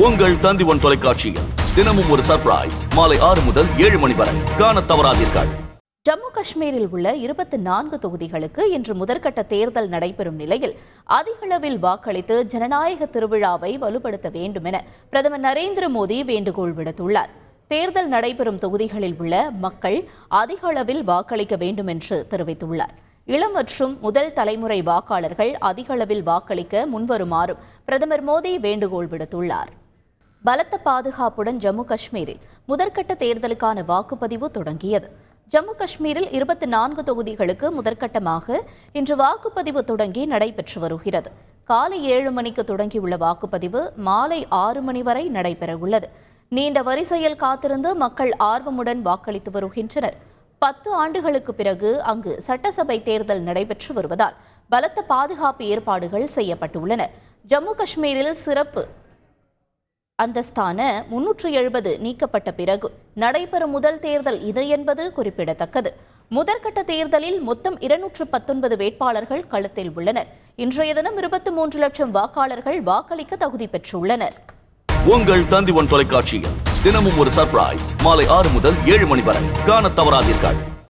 உங்கள் தந்திவன் தொலைக்காட்சியில் தினமும் ஒரு சர்ப்ரைஸ் மாலை ஆறு முதல் ஏழு மணி வரை. காண தவறாதீர்கள். ஜம்மு காஷ்மீரில் உள்ள இருபத்தி நான்கு தொகுதிகளுக்கு இன்று முதற்கட்ட தேர்தல் நடைபெறும் நிலையில் அதிகளவில் வாக்களித்து ஜனநாயக திருவிழாவை வலுப்படுத்த வேண்டும் என பிரதமர் நரேந்திர மோடி வேண்டுகோள் விடுத்துள்ளார். தேர்தல் நடைபெறும் தொகுதிகளில் உள்ள மக்கள் அதிக அளவில் வாக்களிக்க வேண்டும் என்று தெரிவித்துள்ளார். இளம் மற்றும் முதல் தலைமுறை வாக்காளர்கள் அதிகளவில் வாக்களிக்க முன்வருமாறும் பிரதமர் மோடி வேண்டுகோள் விடுத்துள்ளார். பலத்த பாதுகாப்புடன் ஜம்மு காஷ்மீரில் முதற்கட்ட தேர்தலுக்கான வாக்குப்பதிவு தொடங்கியது. ஜம்மு காஷ்மீரில் இருபத்தி நான்கு தொகுதிகளுக்கு முதற்கட்டமாக இன்று வாக்குப்பதிவு தொடங்கி நடைபெற்று வருகிறது. காலை ஏழு மணிக்கு தொடங்கியுள்ள வாக்குப்பதிவு மாலை ஆறு மணி வரை நடைபெறவுள்ளது. நீண்ட வரிசையில் காத்திருந்து மக்கள் ஆர்வமுடன் வாக்களித்து வருகின்றனர். பத்து ஆண்டுகளுக்கு பிறகு அங்கு சட்டசபை தேர்தல் நடைபெற்று வருவதால் பலத்த பாதுகாப்பு ஏற்பாடுகள் செய்யப்பட்டுள்ளன. ஜம்மு காஷ்மீரில் சிறப்பு அந்தஸ்தான முன்னூற்று எழுபது நீக்கப்பட்ட பிறகு நடைபெறும் முதல் தேர்தல் இது என்பது குறிப்பிடத்தக்கது. முதற்கட்ட தேர்தலில் மொத்தம் இருநூற்று பத்தொன்பது வேட்பாளர்கள் களத்தில் உள்ளனர். இன்றைய தினம் இருபத்தி மூன்று லட்சம் வாக்காளர்கள் வாக்களிக்க தகுதி பெற்றுள்ளனர். உங்கள் தந்திவன் தொலைக்காட்சியில் தினமும் ஒரு சர்ப்ரைஸ் மாலை ஆறு முதல் ஏழு மணி வரை. காண தவறாதீர்கள்.